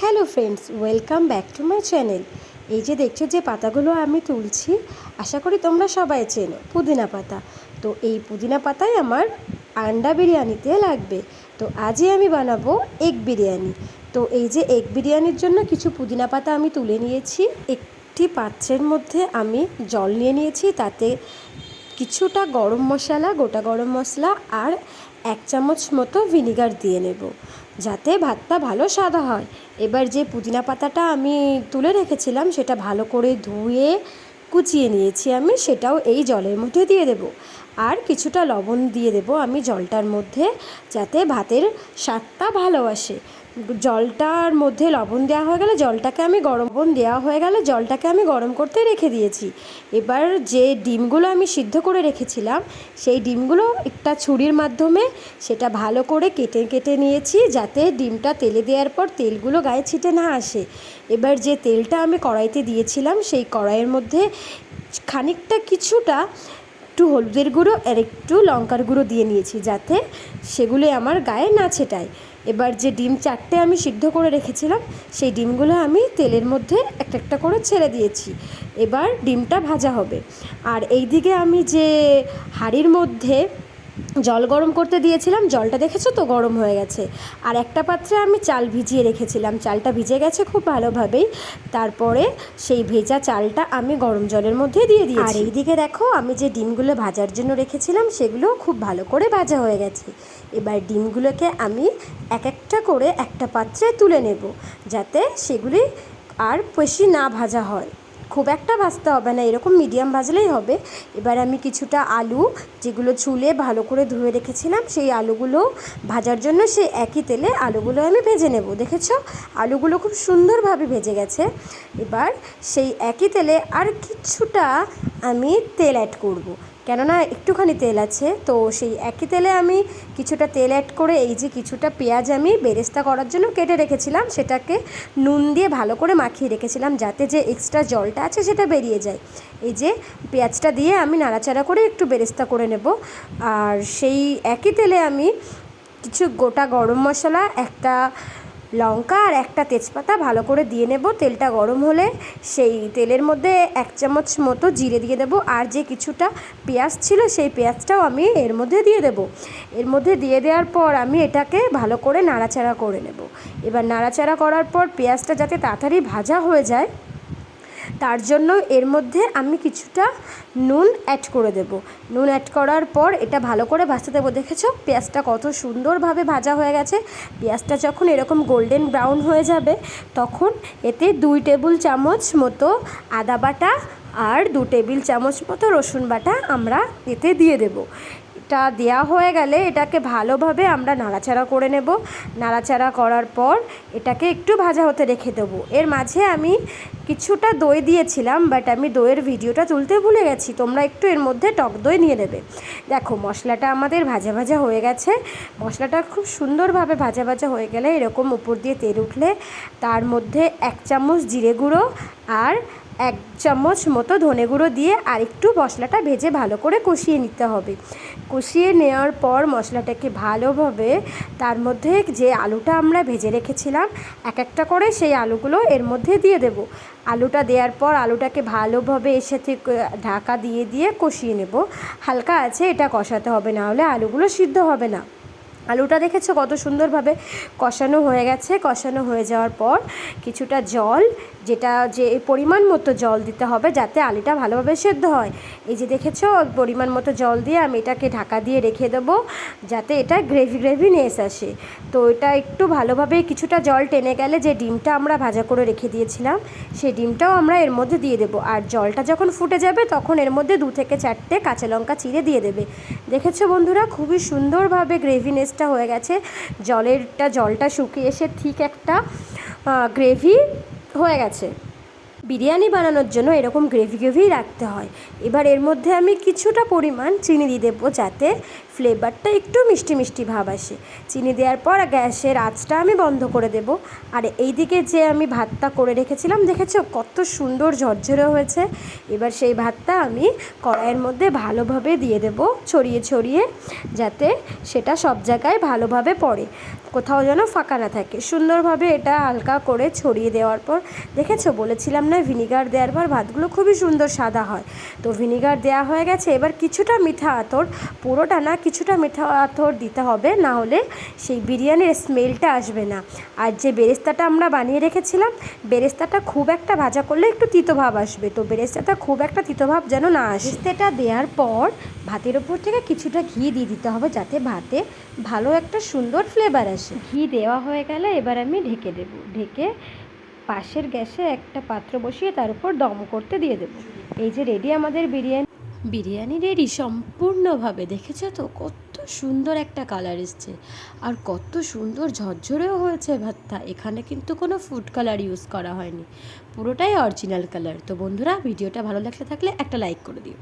Hello friends welcome back to my channel এই যে দেখছ যে পাতাগুলো আমি তুলছি, আশা করি তোমরা সবাই চেনো, পুদিনা পাতা। তো এই পুদিনা পাতাই আমার আন্ডা বিরিয়ানিতে লাগবে। তো আজই আমি বানাবো এগ বিরিয়ানি। তো এই যে এগ বিরিয়ানির জন্য কিছু পুদিনা পাতা আমি তুলে নিয়েছি। একটি পাত্রের মধ্যে আমি জল নিয়ে নিয়েছি, তাতে কিছুটা গরম মশলা, গোটা গরম মশলা আর এক চামচ মতো ভিনিগার দিয়ে নেব। যাতে ভাতটা ভালো সাদা হয়। এবার যে পুদিনা পাতাটা আমি তুলে রেখেছিলাম, সেটা ভালো করে ধুয়ে কুচিয়ে নিয়েছি আমি, সেটাও এই জলের মধ্যে দিয়ে দেব। আর কিছুটা লবণ দিয়ে দেব আমি জলটার মধ্যে যাতে ভাতের স্বাদটা ভালো আসে। জলটার মধ্যে লবণ দেওয়া হয়ে গেলে জলটাকে আমি গরম লবণ দেওয়া হয়ে গেলে জলটাকে আমি গরম করতে রেখে দিয়েছি। এবার যে ডিমগুলো আমি সিদ্ধ করে রেখেছিলাম, সেই ডিমগুলো একটা ছুরির মাধ্যমে সেটা ভালো করে কেটে কেটে নিয়েছি যাতে ডিমটা তেলে দেওয়ার পর তেলগুলো গায়ে ছিটে না আসে। এবার যে তেলটা আমি কড়াইতে দিয়েছিলাম, সেই কড়াইয়ের মধ্যে খানিকটা কিছুটা একটু হলুদের গুঁড়ো আর একটু লঙ্কার গুঁড়ো দিয়ে নিয়েছি যাতে সেগুলো আমার গায়ে না ছেটায়। এবার যে ডিম চারটে আমি সিদ্ধ করে রেখেছিলাম, সেই ডিমগুলো আমি তেলের মধ্যে একটা একটা করে ছেড়ে দিয়েছি। এবার ডিমটা ভাজা হবে। আর এই দিকে আমি যে হাঁড়ির মধ্যে জল গরম করতে দিয়েছিলাম, জলটা দেখেছ তো? গরম হয়ে গেছে। আর একটা পাত্রে আমি চাল ভিজিয়ে রেখেছিলাম। চালটা ভিজে গেছে খুব ভালোভাবেই। তারপরে সেই ভেজা চালটা আমি গরম জলের মধ্যে দিয়ে দিই আর এইদিকে দেখো, আমি যে ডিমগুলো ভাজার জন্য রেখেছিলাম সেগুলো খুব ভালো করে ভাজা হয়ে গেছে। এবার ডিমগুলোকে আমি এক একটা করে একটা পাত্রে তুলে নেব, যাতে সেগুলি আর বেশি না ভাজা হয়। খুব একটা ভাজতে হবে না, এরকম মিডিয়াম ভাজলেই হবে। এবার আমি কিছুটা আলু, যেগুলো চুলে ভালো করে ধুয়ে রেখেছিলাম, সেই আলুগুলো ভাজার জন্য সেই একই তেলে আলুগুলো আমি ভেজে নেব, দেখেছ? আলুগুলো খুব সুন্দরভাবে ভেজে গেছে। এবার সেই একই তেলে আর কিছুটা আমি তেল অ্যাড করব। কেননা একটুখানি তেল আছে, তো সেই একই তেলে আমি কিছুটা তেল অ্যাড করে, এই যে কিছুটা পেঁয়াজ আমি বেরেস্তা করার জন্য কেটে রেখেছিলাম, সেটাকে নুন দিয়ে ভালো করে মাখিয়ে রেখেছিলাম, যাতে যে এক্সট্রা জলটা আছে সেটা বেরিয়ে যায়। এই যে পেঁয়াজটা দিয়ে আমি নাড়াচাড়া করে একটু বেরেস্তা করে নেব। আর সেই একই তেলে আমি কিছু গোটা গরম মশলা, একটা লঙ্কা আর একটা তেজপাতা ভালো করে দিয়ে নেব। তেলটা গরম হলে সেই তেলের মধ্যে এক চামচ মতো জিরে দিয়ে দেবো আর যে কিছুটা পেঁয়াজ ছিল সেই পেঁয়াজটাও আমি এর মধ্যে দিয়ে দেব। এর মধ্যে দিয়ে দেওয়ার পর আমি এটাকে ভালো করে নাড়াচাড়া করে নেব। এবার নাড়াচাড়া করার পর পেঁয়াজটা যাতে তাড়াতাড়ি ভাজা হয়ে যায় তার জন্য এর মধ্যে আমি কিছুটা নুন অ্যাড করে দেব। নুন অ্যাড করার পর এটা ভালো করে ভাজতে দেবো। দেখেছ? পেঁয়াজটা কত সুন্দরভাবে ভাজা হয়ে গেছে। পেঁয়াজটা যখন এরকম গোল্ডেন ব্রাউন হয়ে যাবে, তখন এতে দুই টেবিল চামচ মতো আদা বাটা আর দু টেবিল চামচ মতো রসুন বাটা আমরা এতে দিয়ে দেবো। এটা দেওয়া হয়ে গেলে এটাকে ভালোভাবে আমরা নাড়াচাড়া করে নেব। নাড়াচাড়া করার পর এটাকে একটু ভাজা হতে রেখে দেবো। এর মাঝে আমি কিছুটা দই দিয়েছিলাম বাট আমি দইয়ের ভিডিওটা তুলতে ভুলে গেছি। তোমরা একটু এর মধ্যে টক দই নিয়ে নেবে। দেখো, মশলাটা আমাদের ভাজা ভাজা হয়ে গেছে। মশলাটা খুব সুন্দরভাবে ভাজা ভাজা হয়ে গেলে এরকম উপর দিয়ে তেল উঠলে তার মধ্যে এক চামচ জিরে গুঁড়ো আর এক চামচ মতো ধনে গুঁড়ো দিয়ে আর একটু মশলাটা ভেজে ভালো করে কষিয়ে নিতে হবে। কষিয়ে নেওয়ার পর মশলাটাকে ভালোভাবে তার মধ্যে যে আলুটা আমরা ভেজে রেখেছিলাম, এক একটা করে সেই আলুগুলো এর মধ্যে দিয়ে দেব। আলুটা দেওয়ার পর আলুটাকে ভালোভাবে এর সাথে ঢাকা দিয়ে দিয়ে কষিয়ে নেব। হালকা আছে, এটা কষাতে হবে না হলে আলুগুলো সিদ্ধ হবে না। আলুটা দেখেছ? কত সুন্দরভাবে কষানো হয়ে গেছে। কষানো হয়ে যাওয়ার পর কিছুটা জল, যেটা যে পরিমাণ মতো জল দিতে হবে যাতে আলুটা ভালোভাবে সেদ্ধ হয়। এই যে দেখেছ? পরিমাণ মতো জল দিয়ে আমি এটাকে ঢাকা দিয়ে রেখে দেবো যাতে এটা গ্রেভি গ্রেভি নেস আসে। তো এটা একটু ভালোভাবে কিছুটা জল টেনে গেলে যে ডিমটা আমরা ভাজা করে রেখে দিয়েছিলাম, সেই ডিমটাও আমরা এর মধ্যে দিয়ে দেবো। আর জলটা যখন ফুটে যাবে, তখন এর মধ্যে দু থেকে চারটে কাঁচা লঙ্কা চিড়ে দিয়ে দেবে। দেখেছ বন্ধুরা? খুবই সুন্দরভাবে গ্রেভি নেসটা হয়ে গেছে। জলেরটা জলটা শুকিয়ে এসে ঠিক একটা গ্রেভি হয়ে গেছে। বিরিয়ানি বানানোর জন্য এরকম গ্রেভি গ্রেভি রাখতে হয়। এবার এর মধ্যে আমি কিছুটা পরিমাণ চিনি দিয়ে দেবো যাতে ফ্লেভারটা একটু মিষ্টি মিষ্টি ভাব আসে। চিনি দেওয়ার পর গ্যাসের আঁচটা আমি বন্ধ করে দেব। আর এইদিকে যে আমি ভাতটা করে রেখেছিলাম, দেখেছ? কত সুন্দর ঝরঝরে হয়েছে। এবার সেই ভাতটা আমি কড়াইয়ের মধ্যে ভালোভাবে দিয়ে দেব ছড়িয়ে ছড়িয়ে, যাতে সেটা সব জায়গায় ভালোভাবে পড়ে, কোথাও যেন ফাঁকা না থাকে। সুন্দরভাবে এটা হালকা করে ছড়িয়ে দেওয়ার পর, দেখেছ? বলেছিলাম না ভিনিগার দেওয়ার পর ভাতগুলো খুবই সুন্দর সাদা হয়। তো ভিনিগার দেওয়া হয়ে গেছে এবার কিছুটা মিঠা আতর পুরোটা না কিছুটা মিঠা আতর দিতে হবে না হলে সেই বিরিয়ানির স্মেলটা আসবে না। আর যে বেরেস্তাটা আমরা বানিয়ে রেখেছিলাম বেরেস্তাটা খুব একটা ভাজা করলে একটু তিতভাব আসবে। তো বেরেস্তাটা খুব একটা তিতভাব যেন না আসে। বেরেস্তাটা দেওয়ার পর ভাতের ওপর থেকে কিছুটা ঘি দিয়ে দিতে হবে যাতে ভাতে ভালো একটা সুন্দর ফ্লেভার আসে। ঘি দেওয়া হয়ে গেলে এবার আমি ঢেকে দেব। ঢেকে পাশের গ্যাসে একটা পাত্র বসিয়ে তার উপর দম করতে দিয়ে দেবো। এই যে রেডি আমাদের বিরিয়ানি। বিরিয়ানি রেডি সম্পূর্ণভাবে, দেখেছ তো? কত সুন্দর একটা কালার এসছে। আর কত সুন্দর ঝরঝরেও হয়েছে ভাতটা। এখানে কিন্তু কোনো ফুড কালার ইউজ করা হয়নি। পুরোটাই অরিজিনাল কালার তো বন্ধুরা, ভিডিওটা ভালো লাগলে থাকলে একটা লাইক করে দিও।